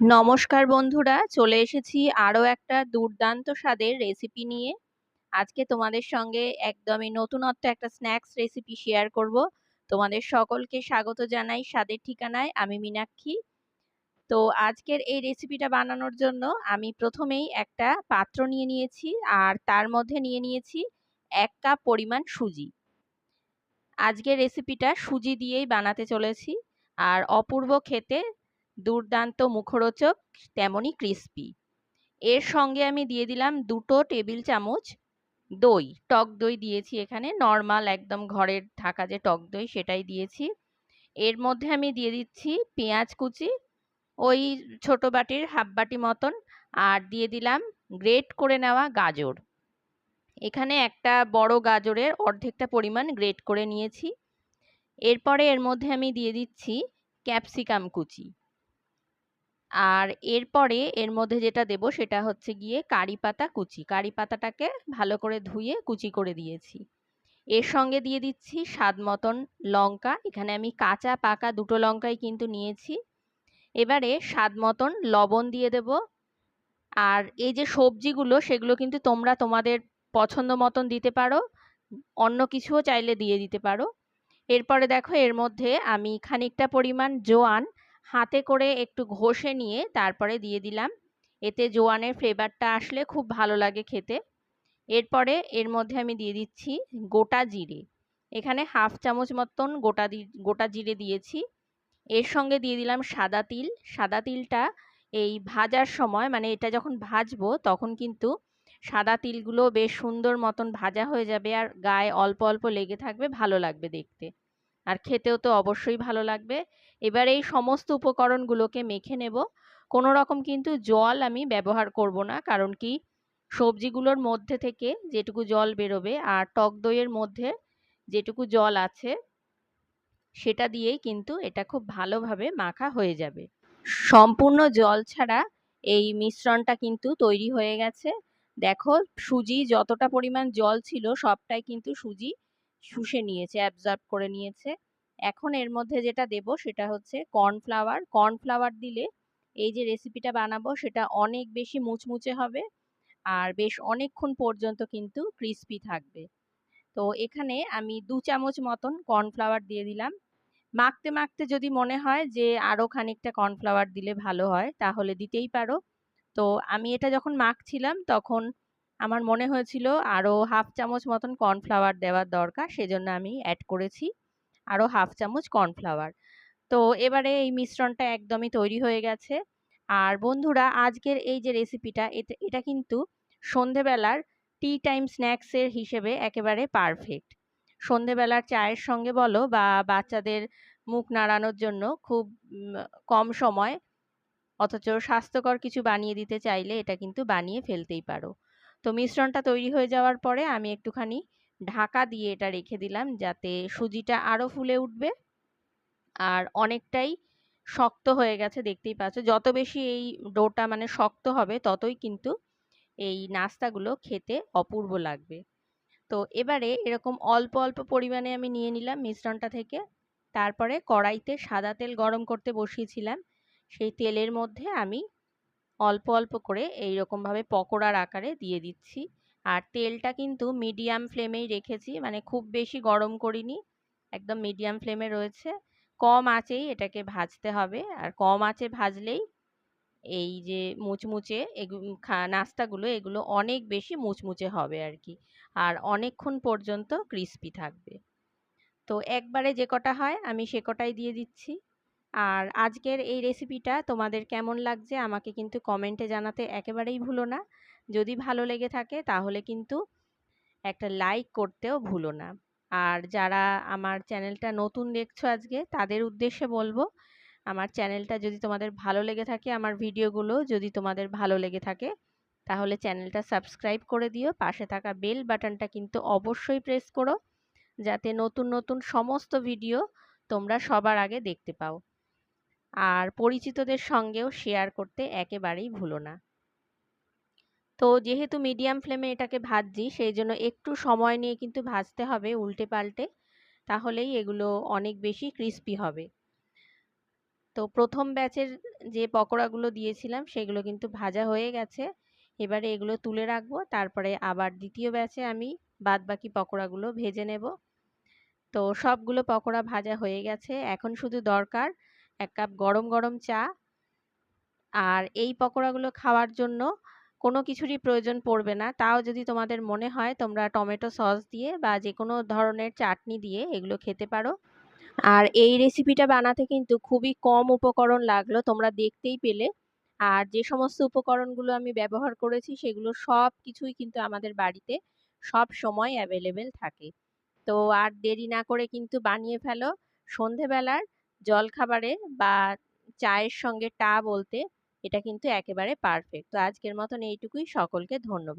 নমস্কার বন্ধুরা, চলে এসেছি আরও একটা দুর্দান্ত স্বাদের রেসিপি নিয়ে। আজকে তোমাদের সঙ্গে একদমই নতুনত্ব একটা স্ন্যাক্স রেসিপি শেয়ার করব। তোমাদের সকলকে স্বাগত জানাই স্বাদের ঠিকানায়, আমি মীনাক্ষী। তো আজকের এই রেসিপিটা বানানোর জন্য আমি প্রথমেই একটা পাত্র নিয়ে নিয়েছি আর তার মধ্যে নিয়ে নিয়েছি এক কাপ পরিমাণ সুজি। আজকের রেসিপিটা সুজি দিয়েই বানাতে চলেছি। আর অপূর্ব খেতে দুর্দান্ত মুখরোচক তেমনই ক্রিস্পি এর সঙ্গে আমি দিয়ে দিলাম দুটো টেবিল চামচ দই। টক দই দিয়েছি এখানে নর্মাল একদম ঘরের থাকা যে টক দই সেটাই দিয়েছি। এর মধ্যে আমি দিয়ে দিচ্ছি পেঁয়াজ কুচি, ওই ছোট বাটির হাফ বাটি মতন, আর দিয়ে দিলাম গ্রেট করে নেওয়া গাজর। এখানে একটা বড় গাজরের অর্ধেকটা পরিমাণ গ্রেট করে নিয়েছি। এরপরে এর মধ্যে আমি দিয়ে দিচ্ছি ক্যাপসিকাম কুচি। আর এরপরে এর মধ্যে যেটা দেব সেটা হচ্ছে গিয়ে কারি পাতা, কুচি। কারি পাতাটাকে ভালো করে ধুয়ে কুচি করে দিয়েছি। এর সঙ্গে দিয়ে দিচ্ছি স্বাদ মতন লঙ্কা। এখানে আমি কাঁচা, পাকা দুটো লঙ্কাই কিন্তু নিয়েছি। এবারে স্বাদ মতন লবণ দিয়ে দেব। আর এই যে সবজিগুলো, সেগুলো কিন্তু তোমরা তোমাদের পছন্দ মতন দিতে পারো। অন্য কিছুও চাইলে দিয়ে দিতে পারো। এরপরে দেখো এর মধ্যে আমি খানিকটা পরিমাণ জোয়ান হাতে করে একটু ঘষে নিয়ে তারপরে দিয়ে দিলাম। এতে জোয়ানের ফ্লেভারটা আসলে খুব ভালো লাগে খেতে। এরপরে এর মধ্যে আমি দিয়ে দিচ্ছি গোটা জিরে। এখানে হাফ চামচ মতন গোটা গোটা জিরে দিয়েছি। এর সঙ্গে দিয়ে দিলাম সাদা তিল। সাদা তিলটা এই ভাজার সময় মানে এটা যখন ভাজবো তখন কিন্তু সাদা তিলগুলো বেশ সুন্দর মতন ভাজা হয়ে যাবে আর গায়ে অল্প অল্প লেগে থাকবে, ভালো লাগবে দেখতে। আর খেতেও তো অবশ্যই ভালো লাগবে। এবার এই সমস্ত উপকরণগুলোকে মেখে নেব। কোনো রকম কিন্তু জল আমি ব্যবহার করব না, কারণ কি সবজিগুলোর মধ্যে থেকে যেটুকু জল বেরোবে আর টক দইয়ের মধ্যে যেটুকু জল আছে, সেটা দিয়েই কিন্তু এটা খুব ভালোভাবে মাখা হয়ে যাবে। সম্পূর্ণ জল ছাড়া এই মিশ্রণটা কিন্তু তৈরি হয়ে গেছে। দেখো, সুজি যতটা পরিমাণ জল ছিল সবটাই কিন্তু সুজি শুষে নিয়েছে অ্যাবজর্ব করে নিয়েছে। এখন এর মধ্যে যেটা দেব সেটা হচ্ছে কর্নফ্লাওয়ার কর্নফ্লাওয়ার দিলে এই যে রেসিপিটা বানাবো সেটা অনেক বেশি মুচমুচে হবে আর বেশ অনেকক্ষণ পর্যন্ত কিন্তু ক্রিস্পি থাকবে। তো এখানে আমি দু চামচ মতন কর্নফ্লাওয়ার দিয়ে দিলাম। মাখতে মাখতে যদি মনে হয় যে আরও খানিকটা কর্নফ্লাওয়ার দিলে ভালো হয়, তাহলে দিতেই পারো। তো আমি এটা যখন মাখছিলাম তখন আমার মনে হয়েছিল আরও হাফ চামচ মতন কর্নফ্লাওয়ার দেওয়ার দরকার, সেজন্য আমি অ্যাড করেছি আরও হাফ চামচ কর্নফ্লাওয়ার। তো এবারে এই মিশ্রণটা একদমই তৈরি হয়ে গেছে। আর বন্ধুরা, আজকের এই যে রেসিপিটা এটা কিন্তু সন্ধেবেলার টি টাইম স্ন্যাক্সের হিসেবে একেবারে পারফেক্ট সন্ধেবেলার চায়ের সঙ্গে বলো বা বাচ্চাদের মুখ নাড়ানোর জন্য খুব কম সময়, অথচ স্বাস্থ্যকর কিছু বানিয়ে দিতে চাইলে এটা কিন্তু বানিয়ে ফেলতেই পারো। তো মিশ্রণটা তৈরি হয়ে যাওয়ার পরে আমি একটুখানি ঢাকা দিয়ে এটা রেখে দিলাম যাতে সুজিটা আরও ফুলে উঠবে। আর অনেকটাই শক্ত হয়ে গেছে, দেখতেই পাচ্ছ। যত বেশি এই ডোটা মানে শক্ত হবে, ততই কিন্তু এই নাস্তাগুলো খেতে অপূর্ব লাগবে। তো এবারে এরকম অল্প অল্প পরিমাণে আমি নিয়ে নিলাম মিশ্রণটা থেকে। তারপরে কড়াইতে সাদা তেল গরম করতে বসিয়েছিলাম। সেই তেলের মধ্যে আমি অল্প অল্প করে এই রকমভাবে পকোড়ার আকারে দিয়ে দিচ্ছি। আর তেলটা কিন্তু মিডিয়াম ফ্লেমেই রেখেছি মানে খুব বেশি গরম করিনি, একদম মিডিয়াম ফ্লেমে রয়েছে। কম আঁচেই এটাকে ভাজতে হবে, আর কম আঁচে ভাজলেই এই যে মুচমুচে নাস্তাগুলো, এগুলো অনেক বেশি মুচমুচে হবে আর কি, আর অনেকক্ষণ পর্যন্ত ক্রিস্পি থাকবে। তো একবারে যে কটা হয়, আমি সে কটাই দিয়ে দিচ্ছি। আর আজকের এই রেসিপিটা তোমাদের কেমন লাগছে আমাকে কিন্তু কমেন্টে জানাতে একেবারেই ভুলো না। যদি ভালো লেগে থাকে তাহলে কিন্তু একটা লাইক করতেও ভুলো না। আর যারা আমার চ্যানেলটা নতুন দেখছ আজকে, তাদের উদ্দেশ্যে বলব, আমার চ্যানেলটা যদি তোমাদের ভালো লেগে থাকে, আমার ভিডিওগুলো যদি তোমাদের ভালো লেগে থাকে, তাহলে চ্যানেলটা সাবস্ক্রাইব করে দিও। পাশে থাকা বেল বাটনটা কিন্তু অবশ্যই প্রেস করো, যাতে নতুন নতুন সমস্ত ভিডিও তোমরা সবার আগে দেখতে পাও। আর পরিচিতদের সঙ্গেও শেয়ার করতে একেবারেই ভুলো না। তো যেহেতু মিডিয়াম ফ্লেমে এটাকে ভাজছি, সেই জন্য একটু সময় নিয়ে কিন্তু ভাজতে হবে উল্টে পাল্টে, তাহলেই এগুলো অনেক বেশি ক্রিস্পি হবে। তো প্রথম ব্যাচের যে পকোড়াগুলো দিয়েছিলাম, সেগুলো কিন্তু ভাজা হয়ে গেছে। এবারে এগুলো তুলে রাখব, তারপরে আবার দ্বিতীয় ব্যাচে আমি বাদবাকি পকোড়াগুলো ভেজে নেব। তো সবগুলো পকোড়া ভাজা হয়ে গেছে, এখন শুধু দরকার এক কাপ গরম গরম চা। আর এই পকোড়াগুলো খাওয়ার জন্য কোনো কিছুরই প্রয়োজন পড়বে না। তাও যদি তোমাদের মনে হয় তোমরা টমেটো সস দিয়ে বা যে কোনো ধরনের চাটনি দিয়ে এগুলো খেতে পারো। আর এই রেসিপিটা বানাতে কিন্তু খুবই কম উপকরণ লাগল, তোমরা দেখতেই পেলে। আর যে সমস্ত উপকরণগুলো আমি ব্যবহার করেছি সেগুলো সব কিছুই কিন্তু আমাদের বাড়িতে সব সময় অ্যাভেলেবেল থাকে। তো আর দেরি না করে কিন্তু বানিয়ে ফেলো। সন্ধেবেলার জলখাবারে বা চায়ের সঙ্গে টা বলতে, এটা কিন্তু একেবারে পারফেক্ট তো আজকের মতন এইটুকুই। সকলকে ধন্যবাদ।